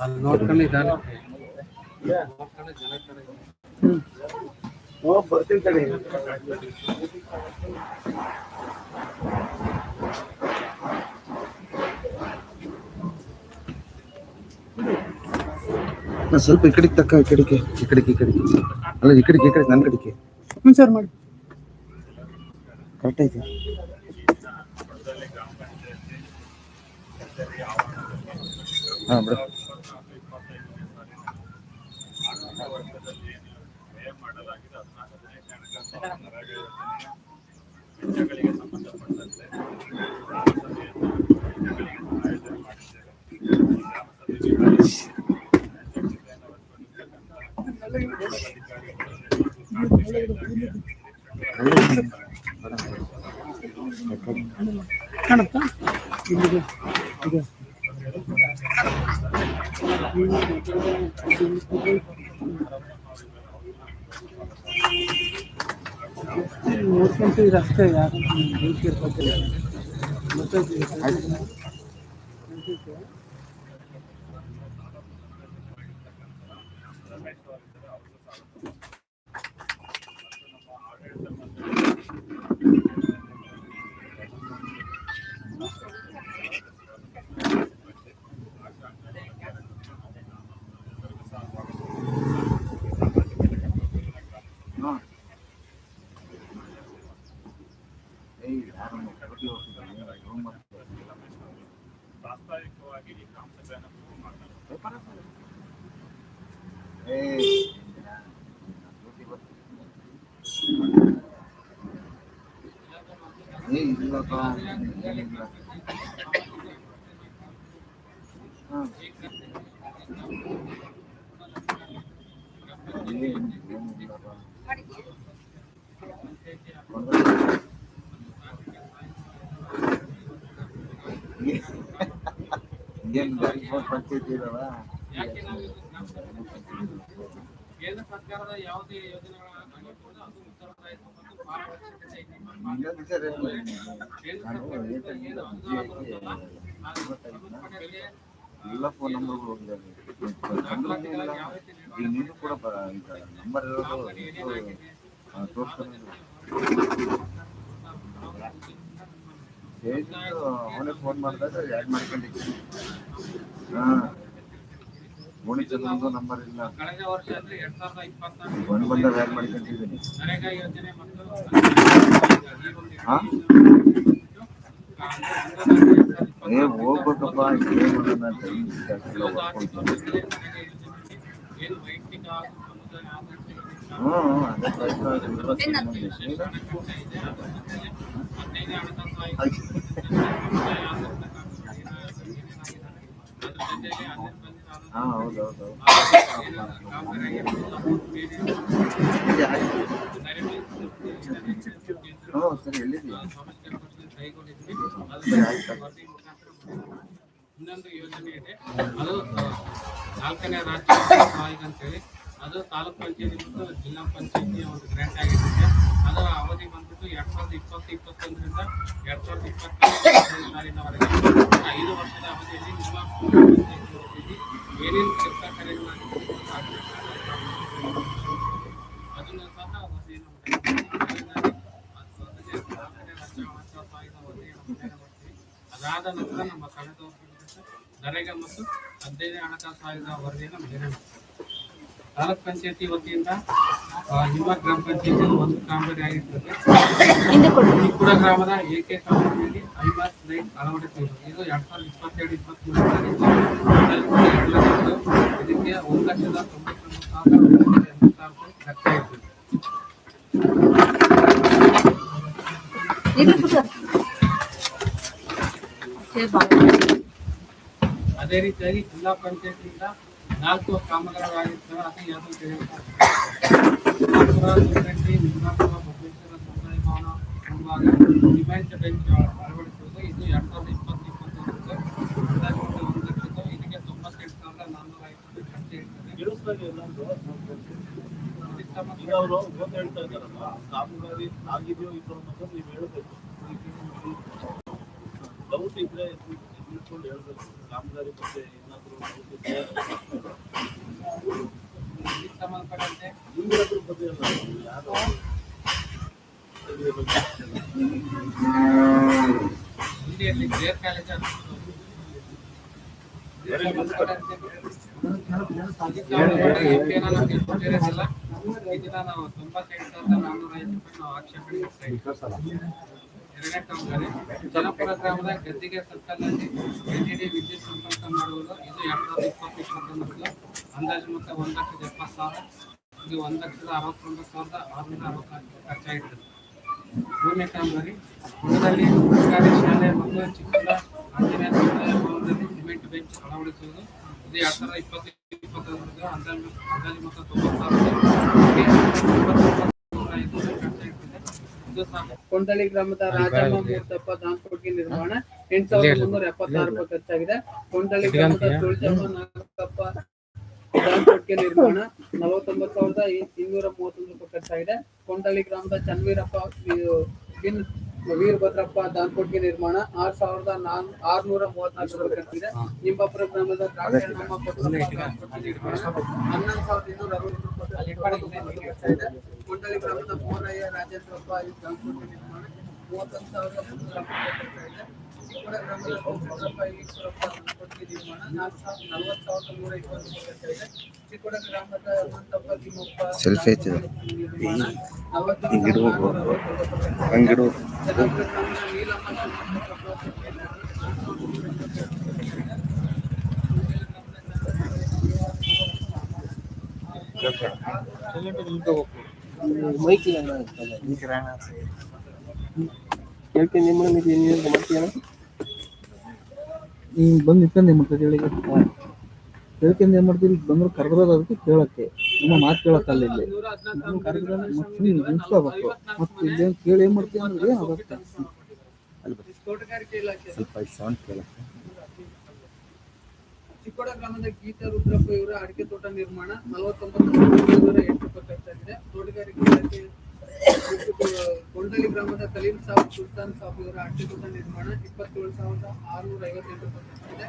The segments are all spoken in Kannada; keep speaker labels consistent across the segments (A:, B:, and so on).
A: ಅಲ್ಲಿ ನೋಡ್ಕೊಂಡು ಇದ್ದಾರೆ
B: ಬರ್ತೀನಿ ತಡಿ ಸ್ವಲ್ಪ ಈ ಕಡೆಗೆ ತಕ್ಕ ಈ ಕಡೆಗೆ ಈ ಕಡೆಗೆ ಈ ಕಡೆಗೆ. ಅಲ್ಲ ಈ ಕಡೆಗೆ ಈ ಕಡೆಗೆ ನನ್ನ ಕಡೆಗೆ. ಹ್ಞೂ ಸರ್ ಮಾಡಿ. ಕರೆಕ್ಟ್ ಐತೆ. ಹಾಂ ಬಿಡು.
A: ಕಾಣುತ್ತಾ ಇಲ್ಲಿದೆ ಇದೆ ನೋಡ್ಕೊಂತ ಅಷ್ಟೇ ಯಾರು ಹೇಳ್ತಿರ್ಬೇಕಿಲ್ಲ ಗೊತ್ತಾಯ್ತು
B: ಏ ಇಲ್ಲಪ್ಪ ಏನಿಲ್ಲ ಹಾಂ ಏನಿಲ್ಲಪ್ಪ ಏನು ಗಾಡಿ ಪಂಚಾಯತಿ ಇದಾವ
A: ಕೇಂದ್ರ ಸರ್ಕಾರದ ಯಾವುದೇ ಯೋಜನೆಗಳಾಗಿರ್ಬೋದು
B: ಎಲ್ಲ ಫೋನ್ ನಂಬರ್ಗಳು ಇಲ್ಲ ಈಗ ಕೂಡ ನಂಬರ್ ಇರೋದು ಅವನೇ ಫೋನ್ ಮಾಡಿದಾಗ ಆ್ಯಡ್ ಮಾಡ್ಕೊಂಡಿದ್ದೀನಿ ಹಾಂ. ಚಂದ್ರದ್ದು ನಂಬರ್ ಇಲ್ಲ
A: ಕಳೆದ ವರ್ಷ ಅಂದ್ರೆ ಎರಡ್ ಸಾವಿರದ ಇಪ್ಪತ್ನಾಲ್ಕು
B: ಒಂದು ಬಂದಾಗ ಆ್ಯಡ್ ಮಾಡ್ಕೊಂಡಿದ್ದೀನಿ
A: ನರೇಗಾ ಯೋಜನೆ ಮತ್ತು ಈ
B: ಏ ಹೋಗ್ಬೇಕಪ್ಪ ಏನು ಟೈಮ್
A: ವೈಯಕ್ತಿಕ
B: ಹ್ಞೂ.
A: ಹದಿನೈದು ಹಣಕಾಸು ಆಯೋಗ
B: ಆಯ್ತು.
A: ಸಮುದಾಯ ಆಧಾರಿತ ಅದ್ರ ಜೊತೆಗೆ ಅಲ್ಲಿಂದ ಬಂದಿರೋ ಆಧಾರ
B: ಹಾಂ ಹೌದು ಹೌದು ಹೌದು
A: ಕಾಮಗಾರಿ
B: ಇದೆ, ಆಯ್ತು. ಹ್ಞೂ ಸರಿ ಎಲ್ಲಿದೆಯಾ ಸರಿ ಆಯ್ತು
A: ಇನ್ನೊಂದು ಯೋಜನೆ ಇದೆ. ಅದು ನಾಲ್ಕನೇ ರಾಜ್ಯ ಸಹಾಯಕ ಅಂತೇಳಿ ಅದು ತಾಲೂಕ್ ಪಂಚಾಯತಿ ಮತ್ತು ಜಿಲ್ಲಾ ಪಂಚಾಯತಿಯ ಒಂದು ಗ್ರ್ಯಾಂಟ್ ಆಗಿರುತ್ತೆ. ಅದರ ಅವಧಿ ಬಂದ್ಬಿಟ್ಟು ಎರಡ್ ಸಾವಿರದ ಇಪ್ಪತ್ತು ಇಪ್ಪತ್ತೊಂದರಿಂದ ಎರಡ್ ಸಾವಿರದ ಇಪ್ಪತ್ತೈದು ಸಾಲಿನವರೆಗೆ ಐದು ವರ್ಷದ ಅವಧಿಯಲ್ಲಿ ನಿಮ್ಮ ಪಂಚಾಯತಿ ವತಿಯಲ್ಲಿ ಏನೇನು ಕೆಲಸ ಕಾರ್ಯಗಳಾಗಿರ್ಬೋದು ಅದನ್ನು ಸಹ ವರದಿಯನ್ನು ಮಾಡಿದ್ದೀವಿ. ಅದು ಅದನ್ನೇ ನಾಲ್ಕನೇ ರಾಜ್ಯ ಹಣಕಾಸು ಆಯೋಗ ವರದಿಯನ್ನು ಮುಂದೆ ಮಾಡ್ತೀವಿ. ಅದಾದ ನಂತರ ನಮ್ಮ ಕಳೆದ ವರ್ಷದ ನರೇಗಾ ಮತ್ತು ಹಣಕಾಸು ಆಯೋಗದ ವರದಿಯನ್ನು ಮಾಡ್ತೀವಿ. ತಾಲೂಕ್ ಪಂಚಾಯತಿ ವತಿಯಿಂದ ನಿಮ್ಮ ಗ್ರಾಮ ಪಂಚಾಯತಿ ಒಂದು ಕಾಮಗಾರಿ ಆಗಿರ್ತದೆ. ಕೂಡ. ಗ್ರಾಮದ ಏಕೆ ಕಾಮಗಾರಿಯಲ್ಲಿ ಐಮಾಸ್ ಲೈಟ್ ಅಳವಡಿಸಿರುವುದು ಇದು. ಎರಡ್ ಸಾವಿರದ ಇಪ್ಪತ್ತೆರಡು ಇಪ್ಪತ್ಮೂರರಲ್ಲಿ ಇದಕ್ಕೆ ಒಂದು ಲಕ್ಷದ ಸಾವಿರದ ಲಕ್ಷ ಸಾವಿರ ರೂಪಾಯಿ ಖರ್ಚಾಯಿತು ಅದೇ ರೀತಿಯಾಗಿ ಜಿಲ್ಲಾ ಪಂಚಾಯತ್ನಿಂದ ನಾಲ್ಕು ಕಾಮಗಾರಿಗಳಾಗಿರ್ತವೆ ಅದು ಯಾವುದು ತಿಳಿಯುತ್ತೆ ನಿಮ್ಮಾಪುರ ಬಸವೇಶ್ವರ ಸಮುದಾಯ ಭವನ ಮುಂಭಾಗ ಡಿಮ್ಯಾಂಡ್ ಬೆಂಚ್ ಅಳವಡಿಸುವುದು ಇದು ಎರಡು ಸಾವಿರದ ಇಪ್ಪತ್ತು ಇಪ್ಪತ್ತೊಂದಕ್ಕೆ ಇದಕ್ಕೆ ತೊಂಬತ್ತೆಂಟು ಸಾವಿರದ ನಾನ್ನೂರ ಐವತ್ತು ಖರ್ಚು ಇರ್ತದೆ.
C: ಈಗ ಅವರು ಓದ್ ಹೇಳ್ತಾ ಇದ್ದಾರಲ್ಲ ಕಾಮಗಾರಿ ಆಗಿದೆಯೋ ಇಲ್ಲೋ ಅನ್ನೋದು ನೀವು ಹೇಳಬೇಕು. ಡೌಟ್ ಇದ್ರೆ ಇಟ್ಕೊಂಡು ಹೇಳ್ಬೇಕು. ಕಾಮಗಾರಿ ಬಗ್ಗೆ ಏನಾದ್ರು
A: ಸಂಬಂಧಪಟ್ಟಂತೆ.
C: ನಿಮ್ಗೆ ಅದ್ರ ಬಗ್ಗೆ ಅಲ್ಲ ಯಾರು
A: ಹಿಂದಿಯಲ್ಲಿ ಬೇರೆ ಕಾಲೇಜ್ ನಾವು ತೊಂಬತ್ತೆಂಟು ಸಾವಿರದ ನಾನ್ನೂರ ಐದು ರೂಪಾಯಿ ನಾವು ಆಕ್ಷೇಪಣೆ. ಎರಡನೇ ಕಾಮಗಾರಿ ಜನಪುರ ಗ್ರಾಮದ ಗದ್ದಿಗೆ ಸರ್ಕಲ್ನಲ್ಲಿ ಎಲ್ಇಡಿ ವಿದ್ಯುತ್ ಸಂಪರ್ಕ ಮಾಡುವುದು. ಇದು ಎರಡ್ ಸಾವಿರದ ಇಪ್ಪತ್ತು ಅಂದಾಜು ಮೊತ್ತ ಒಂದು ಲಕ್ಷದ ಎಪ್ಪತ್ತು ಸಾವಿರ. ಇದು ಒಂದು ಲಕ್ಷದ ಅರವತ್ತೊಂಬತ್ತು ಸಾವಿರದ ಆರುನೂರ ಅರವತ್ನಾಲ್ಕು ಖರ್ಚಾಗಿರ್ತದೆ ಮೂರನೇ ಕಾಮಗಾರಿ ಹುಣದಲ್ಲಿ ಸರ್ಕಾರಿ ಶಾಲೆ ಮತ್ತು ಚಿಕ್ಕದ ಆಂಜನೇಯ ಭವನದಲ್ಲಿ ಸಿಮೆಂಟ್ ಬೆಂಚ್ ಅಳವಡಿಸುವುದು. ಇದು ಎರಡ್ ಸಾವಿರದ ಇಪ್ಪತ್ತು ಇಪ್ಪತ್ತೊಂದರದ್ದು ಅಂದಾಜು ಅಂದಾಜು ಮೊತ್ತ ತೊಂಬತ್ತು ಸಾವಿರದ ಐದು ಖರ್ಚಾಗಿರ್ತದೆ ಇದು ಸಾಕು
D: ಕೊಂಡಳಿ ಗ್ರಾಮದ ರಾಜಮ್ಮ ಮೂರ್ತಪ್ಪ ದಾಂಪಟ್ಟಿ ನಿರ್ಮಾಣ. ಎಂಟ್ ಸಾವಿರದ ಮುನ್ನೂರ ಎಪ್ಪತ್ತಾರು ರೂಪಾಯಿ ಖರ್ಚಾಗಿದೆ ಕೊಂಡಳಿ ಗ್ರಾಮದ ತುಳಜಮ್ಮ ನಾಗಪ್ಪ ದಾಂಪಟ್ಟಿ ನಿರ್ಮಾಣ. ನಲವತ್ತೊಂಬತ್ತು ಸಾವಿರದ ಇನ್ನೂರ ಮೂವತ್ತೊಂದು ರೂಪಾಯಿ ಖರ್ಚಾಗಿದೆ ಕೊಂಡಳ್ಳಿ ಗ್ರಾಮದ ಚನ್ವೀರಪ್ಪ ಬಿನ್ ವೀರಭದ್ರಪ್ಪ ದಾನ್ಕೋಟಿ ನಿರ್ಮಾಣ ಆರ್ ಸಾವಿರದ ನಾನ್ ಆರ್ನೂರ ಮೂವತ್ನಾಲ್ಕು ರೂಪಾಯಿ ಖರ್ಚಿದೆ. ನಿಂಬಾಪುರ ಗ್ರಾಮದ ಹನ್ನೊಂದು ಸಾವಿರದ ಇನ್ನೂರ ಅರವತ್ತು ರೂಪಾಯಿ ಖರ್ಚಾಗಿದೆ ಗ್ರಾಮದ ಮೋರಯ್ಯ ರಾಜೇಂದ್ರಪ್ಪ ನಿರ್ಮಾಣ ಮೂವತ್ತೊಂದು ಸಾವಿರದ ಮುನ್ನೂರ ಖರ್ಚಾಗಿದೆ ಗ್ರಾಮದ ನಲವತ್ತು ಸಾವಿರದ ಗ್ರಾಮದ ಹನುಮಂತಪ್ಪ ತಿಮ್ಮಪ್ಪ
E: ಸೆಲ್ಫಿ
D: ನಲವತ್ತು
E: ಹಿಂಗಿಡು ಹಂಗಿಡು
D: ನೀಲಮ್ಮ
E: ಹೇಳ್ತೀನಿ, ನಿಮ್ಮ ಇದು
F: ನೀನ್ ಬಂದು ನಿಂತ್ಕೊಂಡು ಏನ್ ಮಾಡ್ತೀರಿ ಹೇಳಿ? ಕೇಳ್ಕೊಂಡ್ ಏನ್ ಮಾಡ್ತೀರಿ ಈಗ ಬಂದ್ರು ಕರೆದ್ರದ ಅದಕ್ಕೆ ಕೇಳಕ್ಕೆ. ನಿಮ್ಮ ಮಾತು ಕೇಳಕ್ಕಲ್ಲ ಇಲ್ಲಿ. ಕರೆದ್ರೆ ಮತ್ತೆ ನೀವು ನಿಂತ್ಕೋಬೇಕು ಮತ್ತೆ ಇಲ್ಲಿ ಕೇಳಿ ಏನ್ ಮಾಡ್ತೀವಿ ಅಂದ್ರೆ ಆಗತ್ತೆ?
D: ತೋಟಗಾರಿಕೆ ಇಲಾಖೆ
E: ಸ್ವಲ್ಪ ಸೌಂಡ್ ಕೇಳಕ್ಕೆ
D: ಚಿಕ್ಕೋಡ ಗ್ರಾಮದ ಗೀತಾ ರುದ್ರಪ್ಪ ಇವರ ಅಡಿಕೆ ತೋಟ ನಿರ್ಮಾಣ ನಲವತ್ತೊಂಬತ್ತು ಎಂಟು ರೂಪಾಯಿ ಖರ್ಚಾಗಿದೆ ತೋಟಗಾರಿಕೆ ಇಲಾಖೆ ಕೊಂಡಲಿ ಗ್ರಾಮದ ಕಲೀಂ ಸಾಬ್ ಸುಲ್ತಾನ್ ಸಾಬ್ ಇವರ ಅಟ್ಟಿಕೂಟ ನಿರ್ಮಾಣ ಇಪ್ಪತ್ತೇಳು ಸಾವಿರದ ಆರುನೂರ ಐವತ್ತೆಂಟು ರೂಪಾಯಿ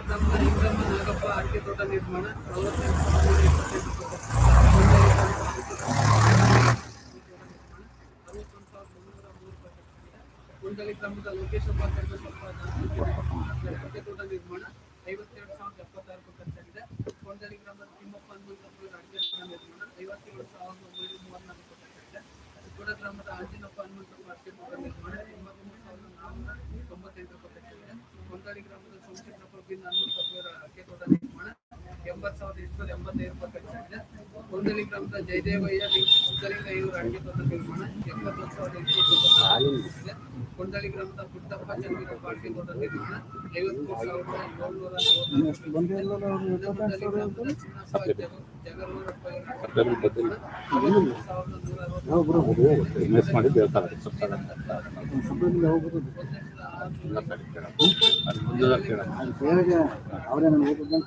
D: ಗ್ರಾಮದ ಇಂದ್ರಮ್ಮ ನಾಗಪ್ಪ ತೋಟ ನಿರ್ಮಾಣ ಸಾವಿರದ ಕುಂಡಲಿ ಗ್ರಾಮದ ಲೋಕೇಶ್ ನಿರ್ಮಾಣ ಐವತ್ತೆರಡು ಸಾವಿರದ ಎಪ್ಪತ್ತಾರು ಖರ್ಚಾಗಿದೆ ಕೊಂಡಲಿ ಗ್ರಾಮದ ತಿಮ್ಮಪ್ಪ ಅಡಿಕೆ ತೋಟ ನಿರ್ಮಾಣ ಐವತ್ತೇಳು ಸಾವಿರದ ಒಂಬೈನೂರ ಮೂವತ್ನಾಲ್ಕು ರೂಪಾಯಿ ಖರ್ಚಾಗಿದೆ ಚಿಕ್ಕೋಡ ಗ್ರಾಮದ ಆಂಜಿನಪ್ಪ ಹನುಮಂತಪ್ಪ ತೋಟ ನಿರ್ಮಾಣ ಎಂಬತ್ಮೂರು ಸಾವಿರದ ನಾನ್ನೂರ ತೊಂಬತ್ತೈದು ರೂಪಾಯಿ ಹೊಂದಾಳಿ ಗ್ರಾಮದ ಸೋಮಶೇಖರಪ್ಪ ಬಿನ್ ಹನುಮಂತಪ್ಪ ಇವರ ಅಡಿಕೆ ತೋಟ ನಿರ್ಮಾಣ ಎಂಬತ್ತು ಸಾವಿರದ ಎಂಟುನೂರ ಎಂಬತ್ತೈದು ರೂಪಾಯಿ ಖರ್ಚಾಗಿದೆ. ಕೊಂಡಲಿ ಗ್ರಾಮದ ಜಯದೇವಯ್ಯ ಸಿದ್ದಲಿಂಗ ಇವರ ತೋಟ ನಿರ್ಮಾಣ. ಎಪ್ಪತ್ತೊಂದು ಸಾವಿರದ ಎಂಟುನೂರ ತೊಂಬತ್ತಾರು ಕುಂಡಲಿ ಗ್ರಾಮದ ಪುಟ್ಟಪ್ಪ ಚಂದ್ರ ತೋಟ ನಿರ್ಮಾಣ. ಐವತ್ಮೂರು ಸಾವಿರದ ಏಳ್ನೂರ
F: ಅವ್ರೇ ನಾನು ಓದಿದ್ದಂಗೆ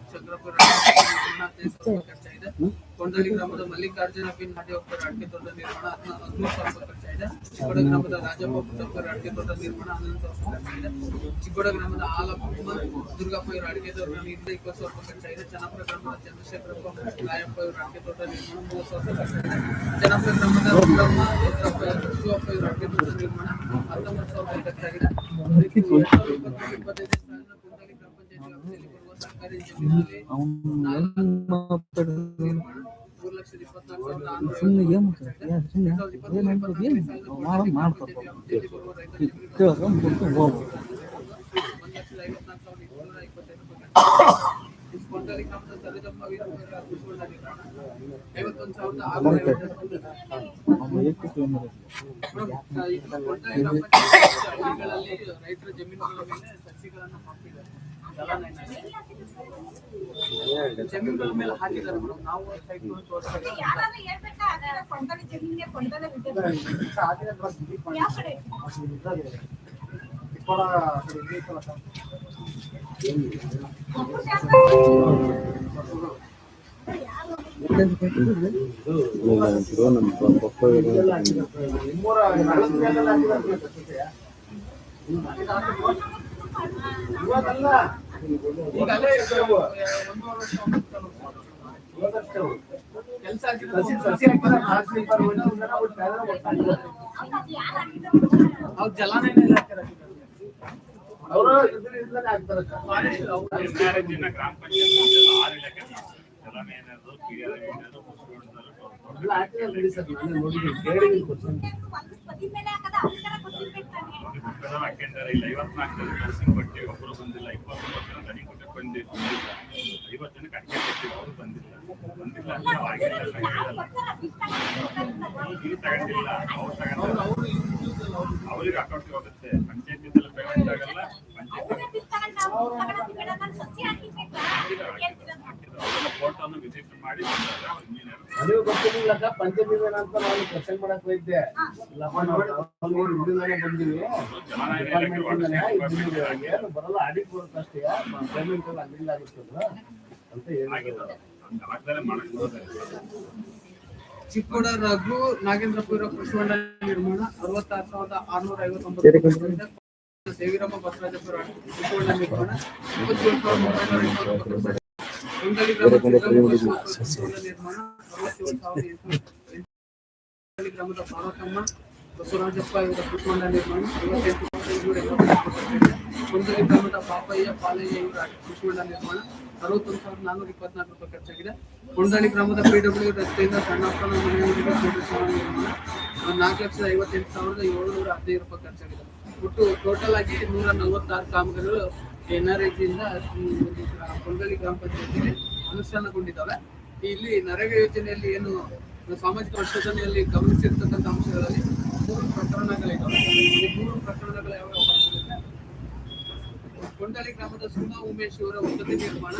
D: ಸಾವಿರ ಖರ್ಚಾಗಿದೆ ಗ್ರಾಮದ ಮಲ್ಲಿಕಾರ್ಜುನ ಬಿನ್ ನಾಡಿಯಪ್ಪರ ಅಡಿಕೆ ತೋಟ ನಿರ್ಮಾಣ ಹದಿಮೂರು ಸಾವಿರ ಗ್ರಾಮದ ರಾಜಪ್ಪ ಪುಟ್ಟಪ್ಪರ ಅಡಿಕೆ ತೋಟ ನಿರ್ಮಾಣ ಹನ್ನೊಂದು ಸಾವಿರ ಖರ್ಚಾಗಿದೆ ಗ್ರಾಮದ ಆಲಪ್ಪ ದುರ್ಗಪ್ಪ ಇವರ ಅಡಿಕೆ ತೋಟ ನಿರ್ಮಾಣ ಇಪ್ಪತ್ತು ಸಾವಿರ ಖರ್ಚಾಗಿದೆ ಚನ್ನಪುರ ಗ್ರಾಮದ ಚಂದ್ರಶೇಖರಪ್ಪ ರಾಯಪ್ಪ ಇವರ ಅಡಿಕೆ ನಿರ್ಮಾಣ ಮೂವತ್ತು ಸಾವಿರ ಖರ್ಚಾಗಿದೆ ಜನಪದ ಗ್ರಾಮದ ರುದ್ರಮ್ಮ ರುದ್ರಪ್ಪ ಶಿವಪ್ಪ ಇವರ ನಿರ್ಮಾಣ ಹತ್ತೊಂಬತ್ತು ಸಾವಿರ ಖರ್ಚಾಗಿದೆ ಇಪ್ಪತ್ತೈದು ಇಪ್ಪತ್ತೈದನೇ ಆರುನೂರ
F: ಸುಮ್ಮನೆ ಏನ್ ಸುಮ್ಮನೆ ಏನ್
D: ಇಪ್ಪತ್ನಾಲ್ಕನೇ
F: ಏನು
D: ಸಾಲಿನ
F: ಮಾಡ
D: ಕುಂಡಲಿ ಗ್ರಾಮ
F: ಮಾಡ್ತಾರೆ
D: ರೈತರ ಜಮೀನುಗಳು ಮೇಲೆ ಜಮೀನುಗಳ ಮೇಲೆ ಹಾಕಿದ್ದಾರೆ ಮೇಡಮ್. ನಾವು ಸೈಟ್ ತೋರಿಸ್ತಾ ಇದ್ದೀವಿ.
G: ಯಾರಾದ್ರೂ ಹೇಳ್ಬೇಕಾ ಅದೆಲ್ಲ ಕೊಂಡಲಿ ಜಮೀನಿಗೆ ಕೊಂಡಲೇ ಬಿಟ್ಟಿದ್ದಾರೆ ಯಾವ ಕಡೆ
D: ಈಗ ಅಲ್ಲೇ ಒಂದೂವರೆ ವರ್ಷ ಕೆಲಸ
G: ಹೌದು, ಅದು ಯಾರು ಹಾಕಿದ್ದಾರೆ?
D: ಅವ್ರು ಜಲಾನಯನ ಇಲಾಖೆ
H: ಮ್ಯಾರೇಜಿನ ಗ್ರಾಮ ಪಂಚಾಯತ್ ಆರು ಇಲಾಖೆ ಇಲ್ಲ ಇಲ್ಲ ಐವತ್ನಾಲ್ಕರಲ್ಲಿ ನರ್ಸಿಂಗ್ ಬಟ್ಟೆ ಒಬ್ಬರು ಬಂದಿಲ್ಲ. ಇಪ್ಪತ್ತೊಂಬತ್ತು ಜನ ತನಿ ಕೊಟ್ಟೆ ಬಂದಿಲ್ಲ ಐವತ್ತು ಜನಕ್ಕೆ ಅಕ್ಕಿ ಕೊಟ್ಟಿಲ್ಲ ಅವರು ಬಂದಿಲ್ಲ ಬಂದಿಲ್ಲ ಅಂದ್ರೆ ಆಗಿಲ್ಲ. ತಗೊಂಡಿಲ್ಲ ಅವ್ರು ತಗೊಂಡಿಲ್ಲ ಅವ್ರಿಗೆ ಅಕೌಂಟ್ಗೆ ಹೋಗುತ್ತೆ ಪಂಚಾಯತಿಂದೆಲ್ಲ ಪೇಮೆಂಟ್ ಆಗಲ್ಲ.
C: ನನಗೆ ಗೊತ್ತಿರ್ಲಿಲ್ಲಕ್ಕ ಪಂಚಮೀನ ಅಂತ ನಾನು ಕ್ವಶನ್ ಮಾಡಕ್ ಹೋಗಿದ್ದೆ. ಬಂದಿವಿ. ಬರಲ್ಲ ಬರುತ್ತೆ ಅಷ್ಟೇ. ಪೇಮೆಂಟ್ ಎಲ್ಲ ಅಲ್ಲಿಂದ ಅಂತ ಹೇಳಿದ್ರು.
D: ಚಿಕ್ಕೋಡ ರಘು ನಾಗೇಂದ್ರಪುರ ಕೃಷ್ಣಣ್ಣ ನಿರ್ಮಾಣ ಅರವತ್ತಾರು ಸಾವಿರದ ಆರ್ನೂರ ಐವತ್ತೊಂಬತ್ತು ಕೊಂಡಲಿ ಗ್ರಾಮದ ಪಾರ್ವತಮ್ಮ ಬಸವರಾಜಪ್ಪ ಇವರ ನಿರ್ಮಾಣ ಗ್ರಾಮದ ಪಾಪಯ್ಯ ಪಾಲಯ್ಯ ಇವರ ಕೃಷ್ಣಣ್ಣ ನಿರ್ಮಾಣ ಅರವತ್ತೊಂದು ಸಾವಿರದ ನಾನ್ನೂರ ಇಪ್ಪತ್ನಾಲ್ಕು ರೂಪಾಯಿ ಖರ್ಚಾಗಿದೆ ಕೊಂಡಳಿ ಗ್ರಾಮದ ಪಿ ಡಬ್ಲ್ಯೂ ರಸ್ತೆಯಿಂದ ಸಣ್ಣಪ್ಪನ ಮನೆಯವರಿಗೆ ನಿರ್ಮಾಣ, ನಾಲ್ಕು ಲಕ್ಷದ ಐವತ್ತೆಂಟು ಸಾವಿರದ ಏಳುನೂರ ಹದಿನೈದು ರೂಪಾಯಿ ಖರ್ಚಾಗಿದೆ. ಒಟ್ಟು ಟೋಟಲ್ ಆಗಿ ನೂರ ನಲವತ್ತಾರು ಕಾಮಗಾರಿಗಳು ಎನ್ ಆರ್ ಐಜಿಯಿಂದ ಕೊಂಡಳ್ಳಿ ಗ್ರಾಮ ಪಂಚಾಯತಿಯಲ್ಲಿ ಅನುಷ್ಠಾನಗೊಂಡಿದ್ದಾವೆ. ಇಲ್ಲಿ ನರೇಗಾ ಯೋಜನೆಯಲ್ಲಿ ಏನು ಸಾಮಾಜಿಕ ವರ್ಷದಲ್ಲಿ ಗಮನಿಸಿರ್ತಕ್ಕಂಥ ಅಂಶಗಳಲ್ಲಿ ಮೂರು ಪ್ರಕರಣಗಳಿದ್ದಾವೆ. ಈ ಮೂರು ಪ್ರಕರಣಗಳು ಯಾವ್ಯಾವ ಕೊಂಡಳ್ಳಿ ಕೊಂಡಲಿ ಗ್ರಾಮದ ಸುಮಾ ಉಮೇಶ್ ಅವರ ವಸತಿ ನಿರ್ಮಾಣ.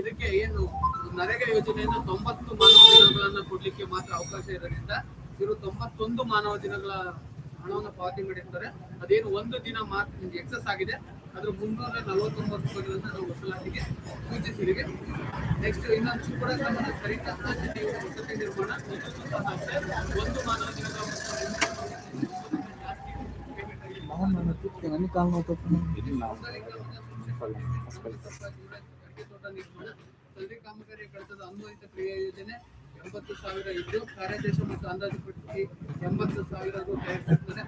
D: ಇದಕ್ಕೆ ಏನು ನರೇಗಾ ಯೋಜನೆಯಿಂದ ತೊಂಬತ್ತು ಮಾನವ ದಿನಗಳನ್ನ ಕೊಡ್ಲಿಕ್ಕೆ ಮಾತ್ರ ಅವಕಾಶ ಇರೋದ್ರಿಂದ, ಇವರು ತೊಂಬತ್ತೊಂದು ಮಾನವ ದಿನಗಳ ಹಣವನ್ನು ಪಾವತಿ ಮಾಡಿರ್ತಾರೆ. ಅದೇನು ಒಂದು ದಿನ ಮಾತ್ರ ಎಕ್ಸಸ್ ಆಗಿದೆ. ಅದ್ರ ಮುನ್ನೂರ ನಲವತ್ತೊಂಬತ್ತು ರೂಪಾಯಿಗಳನ್ನ ನಾವು ವಸೂಲಾತಿಗೆ ಸೂಚಿಸಿದ್ದೀವಿ. ನೆಕ್ಸ್ಟ್ ಇನ್ನೊಂದು ಚಿಕ್ಕಡ ಗ್ರಾಮದ ಸರಿತಾ ವಸತಿ ನಿರ್ಮಾಣ ಒಂದು ಮಾನವ
F: ದಿನದ ನೋಡ್ತೀನಿ
D: ಸದರಿ ಕಾಮಗಾರಿ ಕಳತದ ಅನ್ವಯಿತ ಕ್ರಿಯಾ ಯೋಜನೆ ಎಂಬತ್ತು ಸಾವಿರ ಇದ್ದು ಕಾರ್ಯಾದೇಶ ಮತ್ತು ಅಂದಾಜು ಪಟ್ಟಿ ಎಂಬತ್ತು ಸಾವಿರ ರು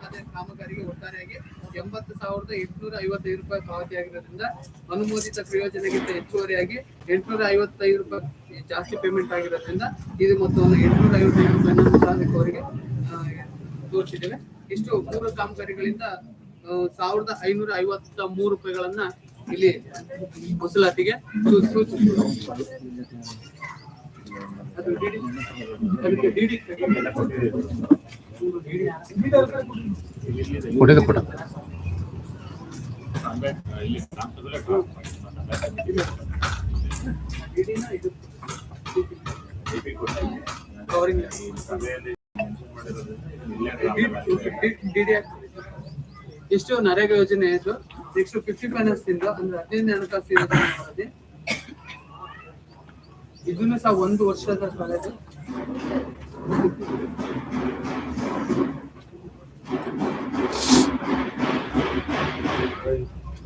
D: ಅದೇ ಕಾಮಗಾರಿಗೆ ಒಟ್ಟಾರೆಯಾಗಿ ಎಂಬತ್ತು ಸಾವಿರದ ಎಂಟುನೂರ ಐವತ್ತೈದು ರೂಪಾಯಿ ಪಾವತಿಯಾಗಿರೋದ್ರಿಂದ ಅನುಮೋದಿತ ಪ್ರಯೋಜನಕ್ಕಿಂತ ಹೆಚ್ಚುವರಿಯಾಗಿ ಎಂಟುನೂರ ಐವತ್ತೈದು ರೂಪಾಯಿ ಜಾಸ್ತಿ ಪೇಮೆಂಟ್ ಆಗಿರೋದ್ರಿಂದ ಇದು ಮೊತ್ತವನ್ನು ಎಂಟುನೂರ ಐವತ್ತೈದು ರೂಪಾಯಿ ಸಾಧಕವರಿಗೆ ತೋರಿಸಿದ್ದೇವೆ. ಇಷ್ಟು ಮೂರು ಕಾಮಗಾರಿಗಳಿಂದ ಸಾವಿರದ ಐನೂರ ಐವತ್ತ ಮೂರು ರೂಪಾಯಿಗಳನ್ನ ಇಲ್ಲಿ ವಸೂಲಾತಿಗೆ ಸೂ- ಸೂಚಿಸಿದ್ದೇವೆ. ಅದು DD ಅದಕ್ಕೆ DD
A: ಕುಡಿದು ಕೊಡ
D: ಎಷ್ಟು ನರೇಗಾ ಯೋಜನೆ ಇದು? ನೆಕ್ಸ್ಟ್ ಫಿಫ್ಟಿ ಫೈನಾನ್ಸ್ ಇಂದ ಅಂದ್ರೆ ಹದಿನೈದು ಹಣಕಾಸು ಇದನ್ನು ಸಹ ಒಂದು ವರ್ಷದ ಕಳೆದು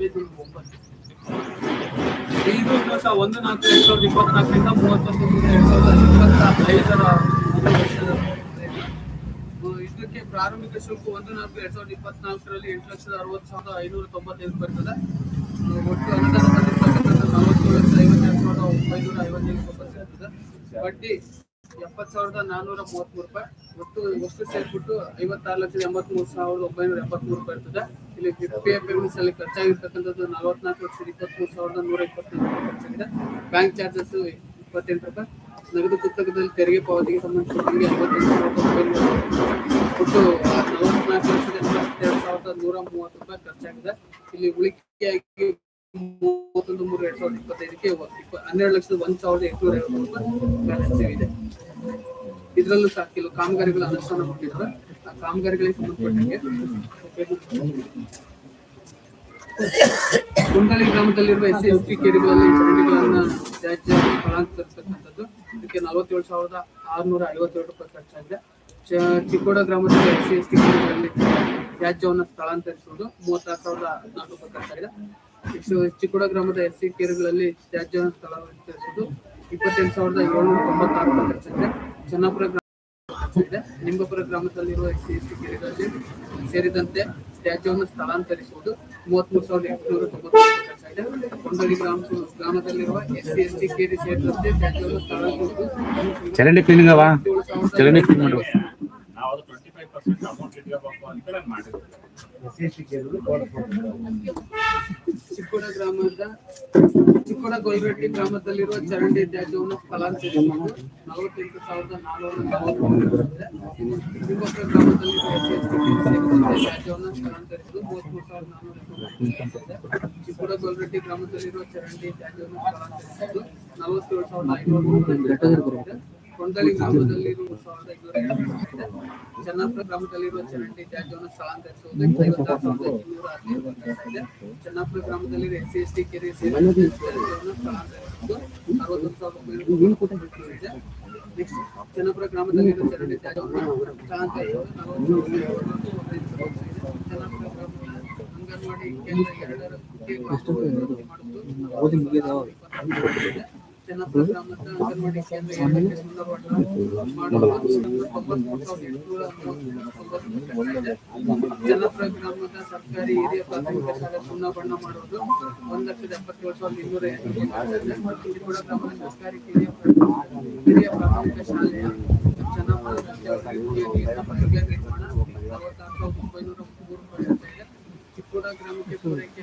D: ಇದು ಸಹ ಒಂದು ನಾಲ್ಕು ಎರಡ್ ಸಾವಿರದ ಇಪ್ಪತ್ನಾಲ್ಕರಿಂದ ಮೂವತ್ತೊಂದು ಎರಡ್ ಸಾವಿರದ ಇಪ್ಪತ್ತ ಇದಕ್ಕೆ ಪ್ರಾರಂಭಿಕ ಶುಲ್ಕ ಒಂದು ನಾಲ್ಕು ಎರಡ್ ಸಾವಿರದ ಇಪ್ಪತ್ನಾಲ್ಕರಲ್ಲಿ ಎಂಟು ಲಕ್ಷದ ಅರವತ್ತು ಸಾವಿರದ ಐನೂರ ತೊಂಬತ್ತೈದು ಬರ್ತದೆ ಒಟ್ಟು ಅನುದಾನ ಲಕ್ಷ ಐವತ್ತೆರಡು ಸಾವಿರದ ಒಂಬೈನೂರ ಐವತ್ತೈದು ರೂಪಾಯಿ ಬಡ್ಡಿ ಎಪ್ಪತ್ತು ಸಾವಿರದ ನಾನ್ನೂರ ಮೂವತ್ಮೂರು ರೂಪಾಯಿ. ಒಟ್ಟು ಒಟ್ಟು ಸೇರ್ಬಿಟ್ಟು ಐವತ್ತಾರು ಲಕ್ಷದ ಎಂಬತ್ಮೂರು ಸಾವಿರದ ಒಂಬೈನೂರ ಎಪ್ಪತ್ಮೂರು ರೂಪಾಯಿ ಇರ್ತದೆ. ಇಲ್ಲಿ ಎಫ್ ಪೇಮೆಂಟ್ಸ್ ಅಲ್ಲಿ ಖರ್ಚಾಗಿರ್ತಕ್ಕಂಥದ್ದು ನಲವತ್ನಾಲ್ಕು ಲಕ್ಷದ ಇಪ್ಪತ್ಮೂರು ಸಾವಿರದ ನೂರ ಇಪ್ಪತ್ತೈದು ರೂಪಾಯಿ ಖರ್ಚಾಗಿದೆ. ಬ್ಯಾಂಕ್ ಚಾರ್ಜಸ್ ಇಪ್ಪತ್ತೆಂಟು ರೂಪಾಯಿ. ನಗದು ಪುಸ್ತಕದಲ್ಲಿ ತೆರಿಗೆ ಪಾವತಿಗೆ ಸಂಬಂಧಿಸಿದಂಗೆ ಐವತ್ತೆಂಟು ಸಾವಿರದ ಒಂಬೈನೂರ ಒಟ್ಟು ನಲವತ್ನಾಲ್ಕು ಲಕ್ಷದ ಎಂಬತ್ತೆರಡು ಸಾವಿರದ ನೂರ ಮೂವತ್ತು ರೂಪಾಯಿ ಖರ್ಚಾಗಿದೆ. ಇಲ್ಲಿ ಉಳಿಕೆಯಾಗಿ ಮೂವತ್ತೊಂದು, ಮೂರು ಎರಡ್ ಸಾವಿರದ ಇಪ್ಪತ್ತೈದಕ್ಕೆ ಹನ್ನೆರಡು ಲಕ್ಷದ ಒಂದ್ ಸಾವಿರದ ಎಂಟುನೂರ ಬ್ಯಾಲೆನ್ಸ್ ಇದೆ. ಇದರಲ್ಲೂ ಸಹ ಕೆಲವು ಕಾಮಗಾರಿಗಳ ಅನುಷ್ಠಾನ ಕೊಟ್ಟಿದ್ದಾರೆ ಆ ಕಾಮಗಾರಿಗಳಿಗೆ ಸಂಬಂಧಪಟ್ಟಂಗೆ ಕುಂಡಲಿ ಗ್ರಾಮದಲ್ಲಿರುವ ಎಸ್ ಎಸ್ ಪಿ ಕೆರೆಗಳಲ್ಲಿ ಚರಂಡಿಗಳನ್ನ ತ್ಯಾಜ್ಯ ಸ್ಥಳಾಂತರಿಸತಕ್ಕಂಥದ್ದು. ಇದಕ್ಕೆ ನಲವತ್ತೇಳು ಸಾವಿರದ ಆರುನೂರ ಐವತ್ತೆರಡು ರೂಪಾಯಿ ಖರ್ಚಾಗಿದೆ ಚಿಕ್ಕೋಡ ಗ್ರಾಮದಲ್ಲಿ ಎಸ್ ಸಿ ಎಸ್ ಟಿ ಕೆರೆಗಳಲ್ಲಿ ತ್ಯಾಜ್ಯವನ್ನು ಸ್ಥಳಾಂತರಿಸುವುದು ಮೂವತ್ತಾರು ಸಾವಿರದ ನಾಲ್ಕು ರೂಪಾಯಿ ಖರ್ಚಾಗಿದೆ. ಚಿಕ್ಕ- ಚಿಕ್ಕೋಡ ಗ್ರಾಮದ ಎಸ್ ಸಿ ಕೆರೆಗಳಲ್ಲಿ ಸ್ಥಳ ಸ್ಥಳಾಂತರಿಸುವುದು ಇಪ್ಪತ್ತೆಂಟು ಸಾವಿರದ ಏಳ್ನೂರ ತೊಂಬತ್ತಾರು ಖರ್ಚಿದೆ ಚನ್ನಾಪುರ ಗ್ರಾಮ ಇದೆ. ನಿಂಬಪುರ ಗ್ರಾಮದಲ್ಲಿರುವ ಎಸ್ ಸಿ ಎಸ್ ಟಿ ಕೆರೆಗಳಲ್ಲಿ ಸೇರಿದಂತೆ ತ್ಯಾಜ್ಯವನ್ನು ಸ್ಥಳಾಂತರಿಸುವುದು ಮೂವತ್ಮೂರು ಸಾವಿರದ ಎಂಟುನೂರ ತೊಂಬತ್ತಾರು ಖರ್ಚಾಗಿದೆ ಗ್ರಾಮ ಗ್ರಾಮದಲ್ಲಿರುವ ಎಸ್ ಸಿ ಎಸ್ ಟಿ ಕೆರೆ ಸೇರಿದಂತೆ ತ್ಯಾಜ್ಯವನ್ನು ಸ್ಥಳಾಂತರಿಸುವುದು
E: ಚರಂಡಿ ಕ್ಲೀನಿಂಗ್ ಅವ? ಚರಂಡಿ ಕ್ಲೀನ್ ಮಾಡುವ?
H: ನಾವು ಅದು ಟ್ವೆಂಟಿ ಫೈವ್ ಪರ್ಸೆಂಟ್ ಅಮೌಂಟ್ ಇಟ್ಕೋಬೇಕು ಅಂತ ಮಾಡಿದ್ವಿ.
D: ಚಿಕ್ಕೋಡ ಗ್ರಾಮದ, ಚಿಕ್ಕೋಡ ಗ್ರಾಮದಲ್ಲಿರುವ ಚರಂಡಿ ತ್ಯಾಜ್ಯವನ್ನು ಸ್ಥಳಾಂತರಿಸುವುದು ನಲವತ್ತೆಂಟು ಸಾವಿರದ ನಾಲ್ಕು ತ್ಯಾಜ್ಯವನ್ನು ಸ್ಥಳಾಂತರಿಸಲು ಮೂವತ್ಮೂರು ಚಿಕ್ಕೋಡ ಗ್ರಾಮದಲ್ಲಿರುವ ಚರಂಡಿ ತ್ಯಾಜ್ಯವನ್ನು ಸಾವಿರದ ಐನೂರ ಕೊಂಡಲಿ ಗ್ರಾಮದಲ್ಲಿರುವ ಸಾವಿರದ ಚೆನ್ನಾಪುರ ಗ್ರಾಮದಲ್ಲಿರುವ ಚರಂಡಿ ತ್ಯಾಜ್ಯವನ್ನು ಸ್ಥಳಾಂತರಿಸುವುದಕ್ಕೆ ಐವತ್ತಾರು ಸಾವಿರದ ಇನ್ನೂರ ಹದಿನೈದು ಇದೆ ಚೆನ್ನಾಪುರ ಗ್ರಾಮದಲ್ಲಿ ಎಸ್ ಸಿ ಎಸ್ ಟಿ ಕೆರೆ ಸೇರಿದಂತೆ ತ್ಯಾಜ್ಯವನ್ನು ಸ್ಥಳಾಂತರಿಸುವುದು ಅರವತ್ತೊಂದು ಸಾವಿರದ ಒಂಬೈನೂರ ಇದೆ ನೆಕ್ಸ್ಟ್ ಚೆನ್ನಾಪುರ ಗ್ರಾಮದಲ್ಲಿರುವ ಚರಂಡಿ ತ್ಯಾಜ್ಯವನ್ನು ಸ್ಥಳಾಂತರಿಸುವುದು ನಲವತ್ತು ಚನ್ನಾಪುರ ಗ್ರಾಮದ ಅಂಗನವಾಡಿ ಕೇಂದ್ರ ಎರಡರ ಮಾಡುವುದು
F: ಓದಿ ಮುಗಿದಾವ
D: ಚೆನ್ನಾಪುರ ಗ್ರಾಮದ ಅಂಗನವಾಡಿ ಕೇಂದ್ರ ಎರಡಕ್ಕೆ ಸುಂದರವಾಡ ಮಾಡುವುದು ತೊಂಬತ್ಮೂರು ಸಾವಿರದ ಎಂಟುನೂರ ಮೂವತ್ತೊಂಬತ್ತು ಇದೆ. ಜನಪುರ ಗ್ರಾಮದ ಸರ್ಕಾರಿ ಹಿರಿಯ ಪ್ರಾಥಮಿಕ ಶಾಲೆ ಸುಣ್ಣ ಬಣ್ಣ ಮಾಡುವುದು ಒಂದು ಲಕ್ಷದ ಎಪ್ಪತ್ತೇಳು ಸಾವಿರದ ಇನ್ನೂರ ಎಂಟು ರೂಪಾಯಿ ಕೂಡ ಗ್ರಾಮದ ಸರ್ಕಾರಿ ಹಿರಿಯ ಪ್ರಾ- ಹಿರಿಯ ಪ್ರಾಥಮಿಕ ಶಾಲೆಯ ಜನಪುರ ರಸ್ತೆ ನೀರಿನ ಬಗ್ಗೆ ನಿರ್ಮಾಣ ನಲವತ್ತಾರು ಸಾವಿರದ ಒಂಬೈನೂರ ಮೂರು ರೂಪಾಯಿ ಇದೆ. ಚಿಕ್ಕೋಡ ಗ್ರಾಮಕ್ಕೆ ಪೂರೈಕೆ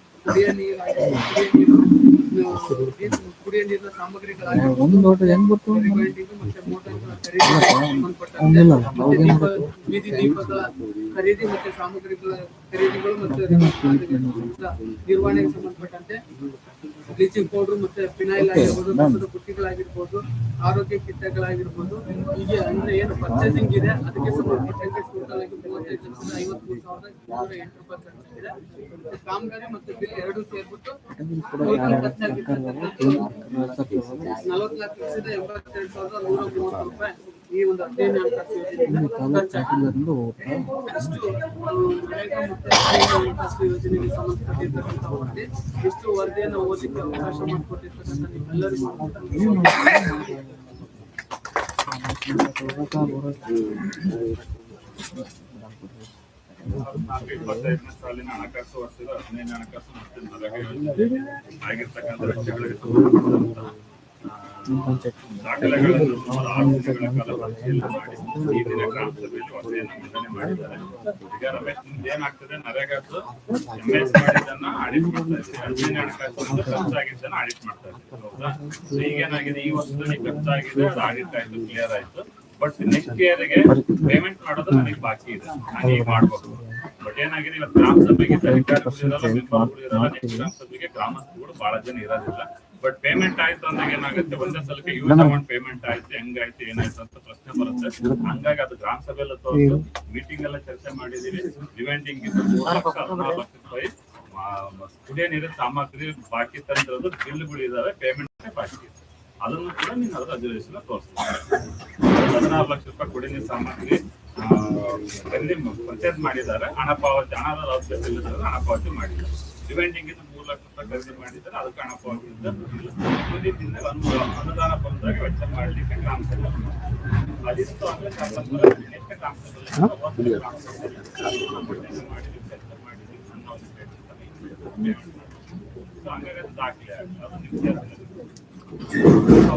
D: ಕುಡಿಯ ನೀರು ಕುಡಿಯ ನೀರಿನ ದೀಪ ಬೀದಿ ದೀಪಗಳ ಖರೀದಿ ಮತ್ತೆ ಸಾಮಗ್ರಿಗಳ ಖರೀದಿಗಳು ಮತ್ತೆ ನಿರ್ವಹಣೆಗೆ ಸಂಬಂಧಪಟ್ಟಂತೆ ಬ್ಲೀಚಿಂಗ್ ಪೌಡರ್ ಮತ್ತೆ ಫಿನೈಲ್ ಆಗಿರ್ಬೋದು ಕಸದ ಆರೋಗ್ಯ ಕಿಟ್ಟಗಳಾಗಿರ್ಬೋದು ಹೀಗೆ ಅಂದ್ರೆ ಏನು ಪರ್ಚೇಸಿಂಗ್ ಇದೆ ಅದಕ್ಕೆ ಸಂಬಂಧಪಟ್ಟಂತೆ ಟೋಟಲ್ ಆಗಿ ಮೂವತ್ತೈದು ಲಕ್ಷದ ಐವತ್ಮೂರು ಸಾವಿರದ ಎಂಟು ರೂಪಾಯಿ ಖರ್ಚಾಗಿದೆ ಕಾಮಗಾರಿ ಮತ್ತು ಎರಡು ಸೇರ್ಬಿಟ್ಟು ನಲವತ್ನಾಲ್ಕು ಲಕ್ಷದ ಎಂಬತ್ತೆರಡು ಸಾವಿರದ ನೂರ ಮೂವತ್ತು ರೂಪಾಯಿ. ಈ ಒಂದು ಹಣಕಾಸು ಯೋಜನೆಗೆ ಸಂಬಂಧಪಟ್ಟಿರ್ತಕ್ಕಂಥ ವರದಿ ಇಷ್ಟು ವರದಿಯನ್ನು ಓದಲಿಕ್ಕೆ ಅವಕಾಶ ಮಾಡಿಕೊಟ್ಟಿರ್ತಕ್ಕಂಥ ನಿಮ್ಮೆಲ್ಲರಿಗೂ
H: ಸಾಲಿನ ಹಣಕಾಸು ವರ್ಷದ ಹದಿನೈದು ಹಣಕಾಸು ಮತ್ತು ನರೇಗಾ ಯೋಜನೆಗೆ ಆಗಿರ್ತಕ್ಕಂಥ ವೆಚ್ಚಗಳಿಗೆ ಸಂಬಂಧಿಸಿದಂತ ಆ, ದಾಖಲೆಗಳನ್ನು ಸುಮಾರು ಆರು ದಿನಗಳ ಕಾಲ ಪರಿಶೀಲನೆ ಮಾಡಿ ಈ ದಿನ ಗ್ರಾಮ ಸಭೆಯಲ್ಲಿ ವರದಿಯನ್ನು ಮಂಡನೆ ಮಾಡಿದ್ದಾರೆ ಈಗ ರಮೇಶ್ ನಿಮ್ದು ಏನಾಗ್ತದೆ ನರೇಗಾದ್ದು ಎಂ ಎಸ್ ಮಾಡಿದ್ದನ್ನ ಆಡಿಟ್ ಮಾಡ್ತಾ ಇದ್ದೀವಿ ಹದಿನೈದು ಹಣಕಾಸು ವರ್ಷ ಖರ್ಚಾಗಿದ್ದನ್ನ ಆಡಿಟ್ ಮಾಡ್ತಾ ಇದ್ದೀವಿ ಹೌದಾ ಸೊ ಈಗೇನಾಗಿದೆ ಈ ವರ್ಷದಲ್ಲಿ ಖರ್ಚಾಗಿದೆ ಅದು ಆಡಿಟ್ ಆಯ್ತು ಕ್ಲಿಯರ್ ಆಯ್ತು ಬಟ್ ನೆಕ್ಸ್ಟ್ ಇಯರ್ಗೆ ಪೇಮೆಂಟ್ ಮಾಡೋದು ನನಗೆ ಬಾಕಿ ಇದೆ. ನಾನು ಈಗ ಮಾಡ್ಬೇಕು ಬಟ್ ಏನಾಗಿದೆ ಇವತ್ತು ಗ್ರಾಮ ಸಭೆಗೆ ಗ್ರಾಮ ಸಭೆಗೆ ಗ್ರಾಮಸ್ಥರುಗಳು ಬಹಳ ಜನ ಇರೋದಿಲ್ಲ. ಬಟ್ ಪೇಮೆಂಟ್ ಆಯ್ತು ಅಂದಾಗ ಏನಾಗುತ್ತೆ ಒಂದೇ ಸಲಕ್ಕೆ ಯೂಸ್ ಅಮೌಂಟ್ ಪೇಮೆಂಟ್ ಆಯ್ತು ಹೆಂಗಾಯ್ತು ಏನಾಯ್ತು ಅಂತ ಪ್ರಶ್ನೆ ಬರುತ್ತೆ. ಹಂಗಾಗಿ ಅದು ಗ್ರಾಮ ಸಭೆಲ್ಲ ತೋರಿಸು. ಮೀಟಿಂಗ್ ಎಲ್ಲ ಚರ್ಚೆ ಮಾಡಿದೀವಿ. ರಿವೆಂಡಿಂಗ್ ಇದು ಮೂರು ಲಕ್ಷ ಹದಿನಾರು ಲಕ್ಷ ರೂಪಾಯಿ ಕುಡಿಯೋ ನೀರಿನ ಸಾಮಗ್ರಿ ಬಾಕಿ ತಂದಿರೋದು ಬಿಲ್ಗಳು ಇದಾವೆ ಪೇಮೆಂಟ್ ಬಾಕಿ ಇದೆ. ಅದನ್ನು ಕೂಡ ನೀನು ಅದರ ಅಧಿವೇಶನ ತೋರಿಸ್ತೀನಿ ಹದಿನಾರು ಲಕ್ಷ ರೂಪಾಯಿ ಕುಡಿಯ ನೀರು ಖರೀದಿ ಪರ್ಚೇಸ್ ಮಾಡಿದ್ದಾರೆ. ಹಣ ಪಾವತಿ ಹಣದ ಅವಶ್ಯಕತೆ ಇಲ್ಲದಾಗ ಹಣ ಪಾವತಿ ಮಾಡಿದ್ದಾರೆ. ಡಿವೆಂಡಿಂಗ್ ಇದು ಮೂರು ಲಕ್ಷ ರೂಪಾಯಿ ಖರೀದಿ ಮಾಡಿದ್ದಾರೆ ಅದಕ್ಕೆ ಹಣ ಪಾವತಿ ಮುಂದಿನ ಒಂದು ಅನುದಾನ ಬಂದಾಗ ವೆಚ್ಚ ಮಾಡಲಿಕ್ಕೆ ಗ್ರಾಮ ಸಭೆ ಅದಿತ್ತು ಅಂದ್ರೆ ಗ್ರಾಮ ಸಭೆ ಗ್ರಾಮ ಸಭೆಯಲ್ಲಿ ಮಾಡಿದ್ವಿ, ಅನ್ನೋ ಒಂದು ಅನ್ನು ಹಂಗಾಗಿ ದಾಖಲೆ ಅದು ನಿಮ್ಗೆ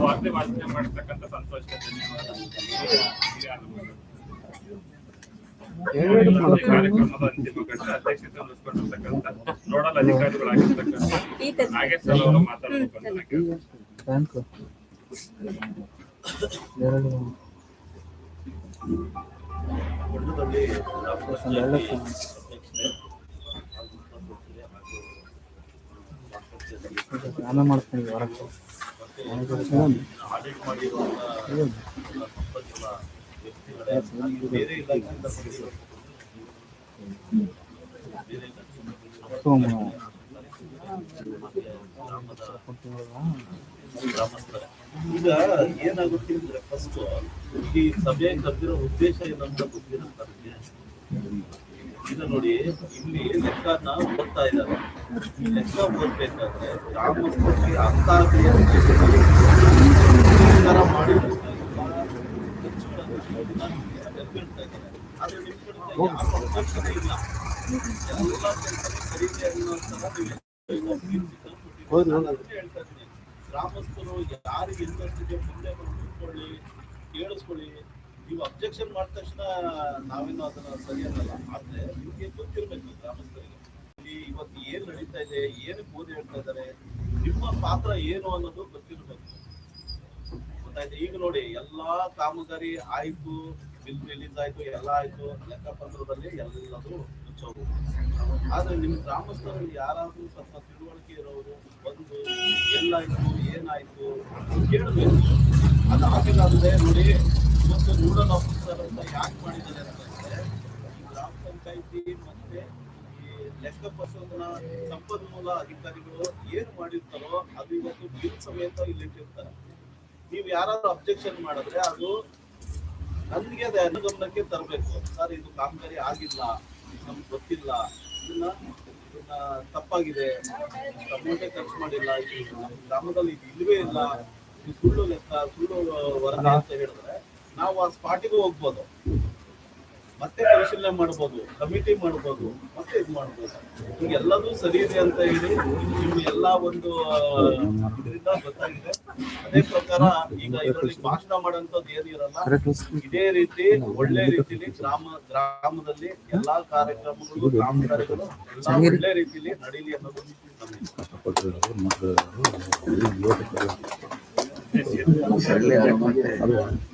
H: ವಾರ್ತೆ ವಾಚನೆ ಮಾಡತಕ್ಕಂಥ ಸಂತೋಷ ಕಾರ್ಯಕ್ರಮದ ಅಂತಿಮ ಘಟ್ಟ ಅಧ್ಯಕ್ಷತೆ ವಹಿಸಿಕೊಂಡಿರ್ತಕ್ಕಂಥ ನೋಡಲ್ ಅಧಿಕಾರಿಗಳಾಗಿರ್ತಕ್ಕಂಥ ನಾಗೇಶ್ ಅವರು ಮಾತಾಡಬೇಕು ಸ್ನಾನ ನಾನು ಕೇಳ್ತೀನಿ.
F: ಬ್ಯಾಂಕ್ ಎರಡು ಒಂದು ಎರಡು ಲಕ್ಷ ಆಮೇಲೆ ಮಾಡ್ತೀನಿ ಹೊರಗೆ
I: ಈಗ ಏನಾಗುತ್ತೆ ಅಂದ್ರೆ ಫಸ್ಟ್ ಈ ಸಭೆ ಕರೆದಿರೋ ಉದ್ದೇಶ ಏನಂತ ಗೊತ್ತಿರೋ ಈಗ ನೋಡಿ ಇಲ್ಲಿ ಲೆಕ್ಕನ ಓದ್ತಾ ಇದ್ದಾರೆ. ಲೆಕ್ಕ ಓದ್ಬೇಕಾದ್ರೆ ಅಂತ ಹೇಳಿ ಈ ತರ ಮಾಡಿ ಆದ್ರೆ ಯಾವ ಇಲ್ಲ. ಎಲ್ಲ ಹೇಳ್ತಾ ಇದ್ದೀನಿ. ಗ್ರಾಮಸ್ಥರು ಯಾರಿಗೆ ಇಂಟ್ರೆಸ್ಟಿಗೆ ಮುಂದೆ ಬಂದು ಕೂತ್ಕೊಳ್ಳಿ ಕೇಳಿಸ್ಕೊಳ್ಳಿ. ನೀವು ಅಬ್ಜೆಕ್ಷನ್ ಮಾಡಿದ ತಕ್ಷಣ ನಾವೇನು ಅದನ್ನ ಸರಿಯಲ್ಲ. ಆದ್ರೆ ನಿಮ್ಗೆ ಗೊತ್ತಿರ್ಬೇಕು ಗ್ರಾಮಸ್ಥರಿಗೆ. ಇಲ್ಲಿ ಇವತ್ತು ಏನ್ ನಡೀತಾ ಇದೆ ಏನು ಓದಿ ಹೇಳ್ತಾ ಇದ್ದಾರೆ, ನಿಮ್ಮ ಪಾತ್ರ ಏನು ಅನ್ನೋದು ಗೊತ್ತಿರ್ಬೇಕು. ಗೊತ್ತಾಯ್ತು? ಈಗ ನೋಡಿ, ಎಲ್ಲಾ ಕಾಮಗಾರಿ ಆಯ್ತು, ಬಿಲ್ ರಿಲೀಸ್ ಆಯ್ತು, ಎಲ್ಲ ಆಯ್ತು, ಲೆಕ್ಕಪತ್ರದಲ್ಲಿ ಎಲ್ಲದೂ ಮುಚ್ಚೋದು. ಆದ್ರೆ ನಿಮ್ಮ ಗ್ರಾಮಸ್ಥರು ಯಾರಾದ್ರೂ ಸ್ವಲ್ಪ ತಿಳುವಳಿಕೆ ಇರೋರು, ಬಂದು ಎಲ್ಲಾಯ್ತು, ಏನಾಯ್ತು ಕೇಳಬೇಕು. ಅದು ಅಂದ್ರೆ ನೋಡಿ ಇವತ್ತು ರೂರಲ್ ಆಫೀಸರ್ ಅಂತ ಯಾಕೆ ಮಾಡಿದ್ದಾರೆ ಅಂತಂದ್ರೆ ಗ್ರಾಮ ಪಂಚಾಯತಿ ಮತ್ತೆ ಈ ಲೆಕ್ಕ ಪರಿಶೋಧನಾ ಸಂಪನ್ಮೂಲ ಅಧಿಕಾರಿಗಳು ಏನು ಮಾಡಿರ್ತಾರೋ ಅದು ಇವತ್ತು ಬಿಲ್ ಸಮೇತ ಇಲ್ಲಿಟ್ಟಿರ್ತಾರೆ ನೀವು ಯಾರಾದ್ರೂ ಅಬ್ಜೆಕ್ಷನ್ ಮಾಡಿದ್ರೆ ಅದು ನನಗೆ ಅದು ಅನುಗಮನಕ್ಕೆ ತರಬೇಕು. ಸರ್, ಇದು ಕಾಮಗಾರಿ ಆಗಿಲ್ಲ, ನಮ್ಗೆ ಗೊತ್ತಿಲ್ಲ, ಇದನ್ನ ಇದನ್ನ ತಪ್ಪಾಗಿದೆ ಅಮೌಂಟೇ ಖರ್ಚು ಮಾಡಿಲ್ಲ ಇದು ಗ್ರಾಮದಲ್ಲಿ ಇದು ಇಲ್ಲವೇ ಇಲ್ಲ ಸುಳ್ಳು ಲೆಕ್ಕ, ಸುಳ್ಳು ವರದಿ ಅಂತ ಹೇಳಿದ್ರೆ ನಾವು ಆ ಸ್ಪಾಟಿಗೂ ಹೋಗ್ಬೋದು ಮತ್ತೆ ಪರಿಶೀಲನೆ ಮಾಡ್ಬೋದು ಕಮಿಟಿ ಮಾಡ್ಬೋದು ಮತ್ತೆ ಇದು ಮಾಡ್ಬೋದು ಈಗ ಎಲ್ಲದೂ ಸರಿ ಇದೆ ಅಂತ ಹೇಳಿ ನಿಮ್ಗೆ ಎಲ್ಲಾ ಒಂದು ಇದರಿಂದ ಗೊತ್ತಾಗಿದೆ ಅದೇ ಪ್ರಕಾರ ಈಗ ಇದರಲ್ಲಿ ಭಾಷಣ ಮಾಡೋಂಥದ್ದು ಏನಿರಲ್ಲ ಇದೇ ರೀತಿ ಒಳ್ಳೆ ರೀತಿಲಿ ಗ್ರಾಮ ಗ್ರಾಮದಲ್ಲಿ ಎಲ್ಲಾ ಕಾರ್ಯಕ್ರಮಗಳು ಗ್ರಾಮ ಕಾರ್ಯಕ್ರಮ ಒಳ್ಳೆ ರೀತಿಲಿ ನಡೀಲಿ ಅನ್ನೋದು ನಮ್ಮ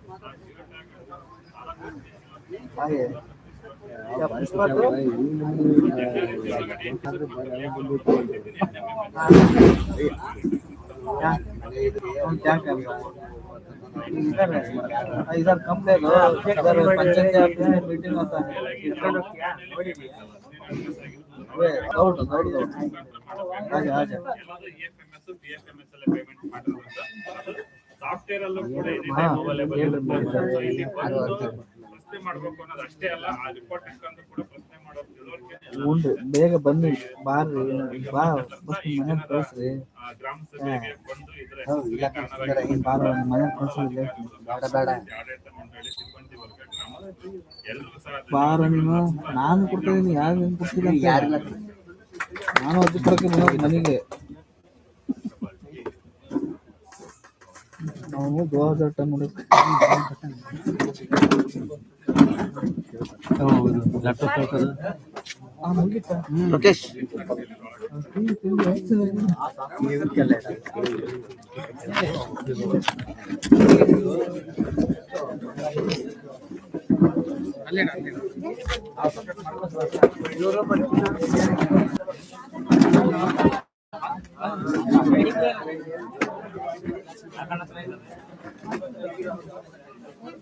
H: ಮಾಡ್ತಕ್ಕಂಥ ಕಾಮಗಾರಿಗಳ ಅನುಷ್ಠಾನ ಏನಿದೆ ಇದೆಲ್ಲದೂ ಸಾಫ್ಟ್ವೇರ್ ಅಲ್ಲೂ ಕೂಡ ಪ್ರಶ್ನೆ ಮಾಡಬೇಕು ಅನ್ನೋದು ಅಷ್ಟೇ ಅಲ್ಲ ಆ ರಿಪೋರ್ಟ್ ಕೂಡ ಪ್ರಶ್ನೆ
F: ಮಾಡೋದು ಬೇಗ ಬನ್ನಿ ಬಾರ್ರಿ ಬಾ ಬಸ್ ಮನೆ ಕಳ್ಸ್ರಿ.
H: ಗ್ರಾಮ ಸಭೆಗೆ ಬಂದು ಇದ್ರೆ ಇಲ್ಲ
F: ಬಾರ ಮನೆ ಕಳ್ಸಿಲ್ಲ
H: ಬೇಡ. ಬೇಡ
F: ಬಾರ ನೀವು ನಾನು ಯಾರು ಕೊಡ್ತಿಲ್ಲ ಯಾರಿಲ್ಲ. ನಾನು ಅದಕ್ಕೆ ಕೊಡಕ್ಕೆ ಮನೆಗೆ. ನಾವು ದೋ ಹಜಾರ್ ಟನ್ ನೋಡಿ ಆ ಮುಗಿತಾ
E: ಲೋಕೇಶ್
F: ತಿಂದು ತಿಂದು ಆಯ್ತು.
A: ಅಲ್ಲೇ ಅಲ್ಲೇ